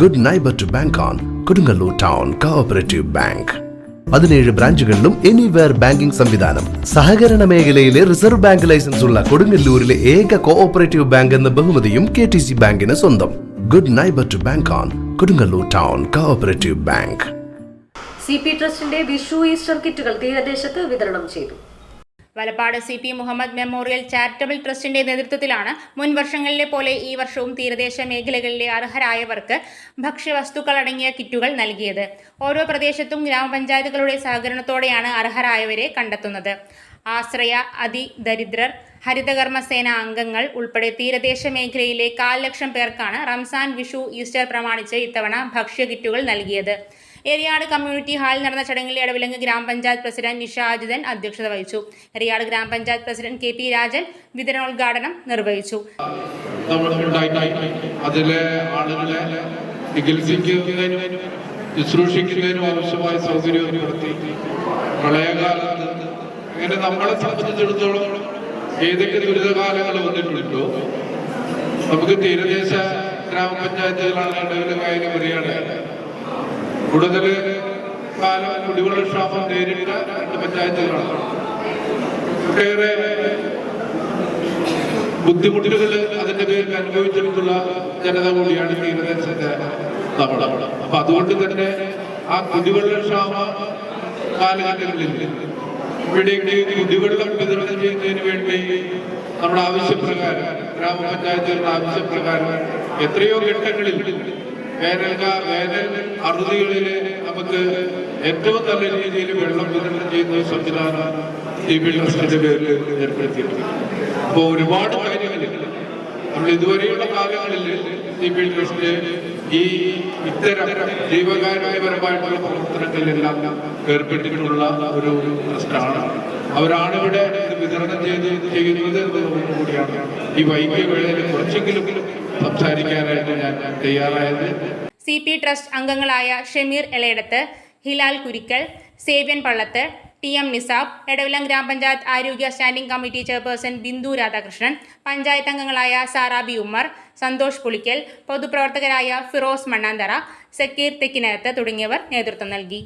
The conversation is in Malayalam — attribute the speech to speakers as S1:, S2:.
S1: Good neighbour to bank on Kodungallur town cooperative bank പതിനേഴ് ബ്രാഞ്ചുകളിലും എനിവെയർ ബാങ്കിംഗ് സംവിധാനം. സഹകരണ മേഖലയിലെ റിസർവ് ബാങ്ക് ലൈസൻസ് ഉള്ള കൊടുങ്ങല്ലൂരിലെ ഏക കോഓപ്പറേറ്റീവ് ബാങ്ക് എന്ന ബഹുമതിയും കെ ടി സി ബാങ്കിന് സ്വന്തം. Good neighbour to bank on Kodungallur town cooperative bank
S2: C P ട്രസ്റ്റിന്റെ വിഷു ഈസ്റ്റർ കിറ്റുകൾ തീരദേശത്ത് വിതരണം ചെയ്തു.
S3: Valappad C P Muhammad memorial charitable ട്രസ്റ്റിന്റെ നേതൃത്വത്തിലാണ് മുൻ വർഷങ്ങളിലെ പോലെ ഈ വർഷവും തീരദേശ മേഖലകളിലെ അർഹരായവർക്ക് ഭക്ഷ്യവസ്തുക്കൾ അടങ്ങിയ കിറ്റുകൾ നൽകിയത്. ഓരോ പ്രദേശത്തും ഗ്രാമപഞ്ചായത്തുകളുടെ സഹകരണത്തോടെയാണ് അർഹരായവരെ കണ്ടെത്തുന്നത്. ആശ്രയ അതിദരിദ്രർ ഹരിതകർമ്മസേന അംഗങ്ങൾ ഉൾപ്പെടെ തീരദേശ മേഖലയിലെ കാൽ ലക്ഷം പേർക്കാണ് റംസാൻ വിഷു ഈസ്റ്റർ പ്രമാണിച്ച് ഇത്തവണ ഭക്ഷ്യ കിറ്റുകൾ നൽകിയത്. എറിയാട് കമ്മ്യൂണിറ്റി ഹാളിൽ നടന്ന ചടങ്ങിൽ ഇടവിലങ്ങ് ഗ്രാമപഞ്ചായത്ത് പ്രസിഡന്റ് നിഷ അധ്യക്ഷത വഹിച്ചു. എറിയാട് ഗ്രാമപഞ്ചായത്ത് പ്രസിഡന്റ് കെ പി രാജൻ വിതരണോദ്ഘാടനം നിർവഹിച്ചു.
S4: അതിലെ ആളുകളെ ചികിത്സിക്കുന്നതിനും ശുശ്രൂഷിക്കുന്നതിനും ആവശ്യമായ സൗകര്യം ഏർപ്പെടുത്തി. പ്രളയകാലത്ത് അങ്ങനെ നമ്മളെ സംബന്ധിച്ചിടത്തോളം ഏതൊക്കെ ദുരിതകാലങ്ങൾ വന്നിട്ടുണ്ടോ? നമുക്ക് തീരദേശ ഗ്രാമപഞ്ചായത്തുകളാണ് ഇടവിലകായാലും വരികയാണ് കൂടുതൽ കാലം കുടിവെള്ള ക്ഷാമം നേരിട്ട രണ്ട് പഞ്ചായത്തുകളാണ്. ഒട്ടേറെ ബുദ്ധിമുട്ടുകൾ അതിന്റെ പേരിൽ അനുഭവിച്ചിട്ടുള്ള ജനത കൂടിയാണ് ഈ തീരദേശത്തെ നമ്മുടെ. അപ്പൊ അതുകൊണ്ട് തന്നെ ആ കുടിവെള്ള ക്ഷാമ കാലഘട്ടങ്ങളിൽ ഇവിടേക്ക് കുടിവെള്ളം വിതരണം ചെയ്യുന്നതിന് വേണ്ടി നമ്മുടെ ആവശ്യപ്രകാരം ഗ്രാമപഞ്ചായത്തുകളുടെ ആവശ്യപ്രകാരം എത്രയോ ഘട്ടങ്ങളിൽ വേനൽക്കാ വേനൽ അറുതികളിൽ നമുക്ക് ഏറ്റവും നല്ല രീതിയിൽ വെള്ളം വിതരണം ചെയ്യുന്ന സംവിധാനം ഈ ബിൽഡേഴ്സിന്റെ പേരിൽ ഏർപ്പെടുത്തിയിട്ടുണ്ട്. അപ്പോൾ ഒരുപാട് കാര്യങ്ങളിൽ നമ്മൾ ഇതുവരെയുള്ള കാലങ്ങളിൽ ഈ ബിൽഡേഴ്സിന്റെ ഈ ഇത്തരം ജീവകാരുണ്യപരമായിട്ടുള്ള പ്രവർത്തനങ്ങളിലെല്ലാം ഏർപ്പെട്ടിട്ടുള്ള ഒരു ട്രസ്റ്റാണ് അവരാണ് ഇവിടെ വിതരണം ചെയ്ത് ചെയ്യുന്നത് കൂടിയാണ് ഈ വൈകിയ വേളയിൽ കുറച്ചെങ്കിലും സംസാരിക്കാനായിട്ട് ഞാൻ തയ്യാറായത്.
S3: സി പി ട്രസ്റ്റ് അംഗങ്ങളായ ഷമീർ എളയിടത്ത് ഹിലാൽ കുരിക്കൽ സേവ്യൻ പള്ളത്ത് ടി എം നിസാബ് എടവിലം ഗ്രാമപഞ്ചായത്ത് ആരോഗ്യ standing committee chairperson Bindu Radhakrishnan panchayat അംഗങ്ങളായ സാറാബി ഉമ്മർ സന്തോഷ് പുളിക്കൽ പൊതുപ്രവർത്തകരായ ഫിറോസ് മണ്ണാന്തറ സക്കീർ തെക്കിനകത്ത് തുടങ്ങിയവർ നേതൃത്വം നൽകി.